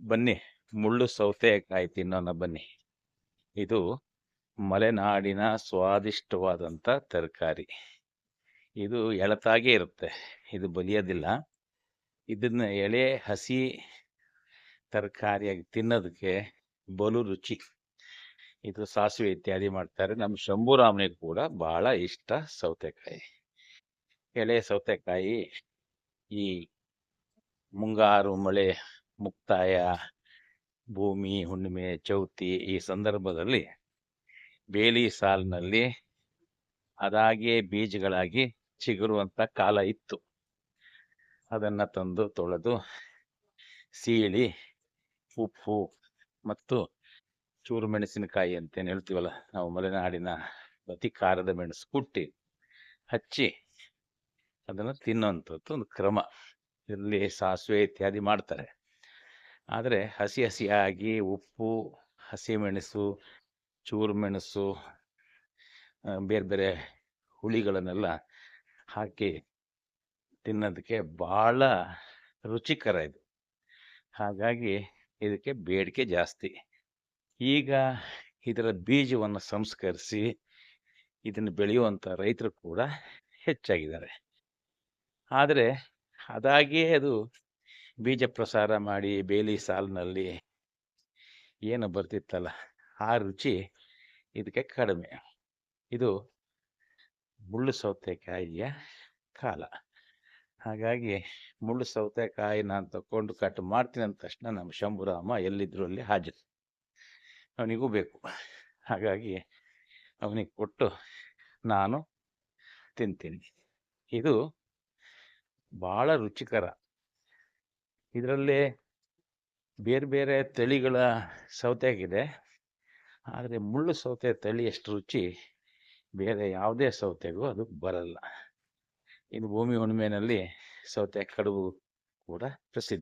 ಬನ್ನಿ, ಮುಳ್ಳು ಸೌತೆಕಾಯಿ ತಿನ್ನೋಣ ಬನ್ನಿ. ಇದು ಮಲೆನಾಡಿನ ಸ್ವಾದಿಷ್ಟವಾದಂಥ ತರಕಾರಿ. ಇದು ಎಳತಾಗೆ ಇರುತ್ತೆ, ಇದು ಬಲಿಯೋದಿಲ್ಲ. ಇದನ್ನ ಎಳೆ, ಹಸಿ ತರಕಾರಿಯಾಗಿ ತಿನ್ನೋದಕ್ಕೆ ಬಲು ರುಚಿ. ಇದು ಸಾಸಿವೆ ಇತ್ಯಾದಿ ಮಾಡ್ತಾರೆ. ನಮ್ಮ ಶಂಭುರಾಮನಿಗೆ ಕೂಡ ಬಹಳ ಇಷ್ಟ ಸೌತೆಕಾಯಿ. ಎಳೆ ಸೌತೆಕಾಯಿ, ಈ ಮುಂಗಾರು ಮಳೆ ಮುಕ್ತಾಯ ಭೂಮಿ ಹುಣ್ಣಿಮೆ ಚೌತಿ ಈ ಸಂದರ್ಭದಲ್ಲಿ ಬೇಲಿ ಸಾಲಿನಲ್ಲಿ ಅದಾಗಿಯೇ ಬೀಜಗಳಾಗಿ ಚಿಗುರುವಂಥ ಕಾಲ ಇತ್ತು. ಅದನ್ನು ತಂದು ತೊಳೆದು ಸೀಳಿ, ಉಪ್ಪು ಮತ್ತು ಚೂರು ಮೆಣಸಿನಕಾಯಿ ಅಂತೇನು ಹೇಳ್ತೀವಲ್ಲ, ನಾವು ಮಲೆನಾಡಿನ ಅತಿ ಖಾರದ ಮೆಣಸು ಕುಟ್ಟಿ ಹಚ್ಚಿ ಅದನ್ನು ತಿನ್ನುವಂಥದ್ದು ಒಂದು ಕ್ರಮ. ಇಲ್ಲಿ ಸಾಸಿವೆ ಇತ್ಯಾದಿ ಮಾಡ್ತಾರೆ. ಆದರೆ ಹಸಿ ಹಸಿಯಾಗಿ ಉಪ್ಪು, ಹಸಿಮೆಣಸು ಚೂರು ಮೆಣಸು ಬೇರೆ ಬೇರೆ ಹುಳಿಗಳನ್ನೆಲ್ಲ ಹಾಕಿ ತಿನ್ನೋದಕ್ಕೆ ಭಾಳ ರುಚಿಕರ ಇದು. ಹಾಗಾಗಿ ಇದಕ್ಕೆ ಬೇಡಿಕೆ ಜಾಸ್ತಿ. ಈಗ ಇದರ ಬೀಜವನ್ನು ಸಂಸ್ಕರಿಸಿ ಇದನ್ನು ಬೆಳೆಯುವಂಥ ರೈತರು ಕೂಡ ಹೆಚ್ಚಾಗಿದ್ದಾರೆ. ಆದರೆ ಅದಾಗಿಯೇ ಅದು ಬೀಜ ಪ್ರಸಾರ ಮಾಡಿ ಬೇಲಿ ಸಾಲಿನಲ್ಲಿ ಏನು ಬರ್ತಿತ್ತಲ್ಲ, ಆ ರುಚಿ ಇದಕ್ಕೆ ಕಡಿಮೆ. ಇದು ಮುಳ್ಳು ಸೌತೆಕಾಯಿಯ ಕಾಲ. ಹಾಗಾಗಿ ಮುಳ್ಳು ಸೌತೆಕಾಯಿ ನಾನು ತಗೊಂಡು ಕಟ್ ಮಾಡ್ತೀನಿ ಅಂದ ತಕ್ಷಣ ನಮ್ಮ ಶಂಭುರಾಮ ಎಲ್ಲಿದ್ದರೂ ಅಲ್ಲಿ ಹಾಜರು. ಅವನಿಗೂ ಬೇಕು. ಹಾಗಾಗಿ ಅವನಿಗೆ ಕೊಟ್ಟು ನಾನು ತಿಂತೀನಿ. ಇದು ಭಾಳ ರುಚಿಕರ. ಇದರಲ್ಲಿ ಬೇರೆ ಬೇರೆ ತಳಿಗಳ ಸೌತೆಗಿದೆ ಆದರೆ ಮುಳ್ಳು ಸೌತೆ ತಳಿ ಅಷ್ಟು ರುಚಿ, ಬೇರೆ ಯಾವುದೇ ಸೌತೆಗೂ ಅದು ಬರಲ್ಲ. ಇದು ಭೂಮಿ ಹುಣ್ಣಿಮೆಯಲ್ಲಿ ಸೌತೆ ಕಡುಬು ಕೂಡ ಪ್ರಸಿದ್ಧ.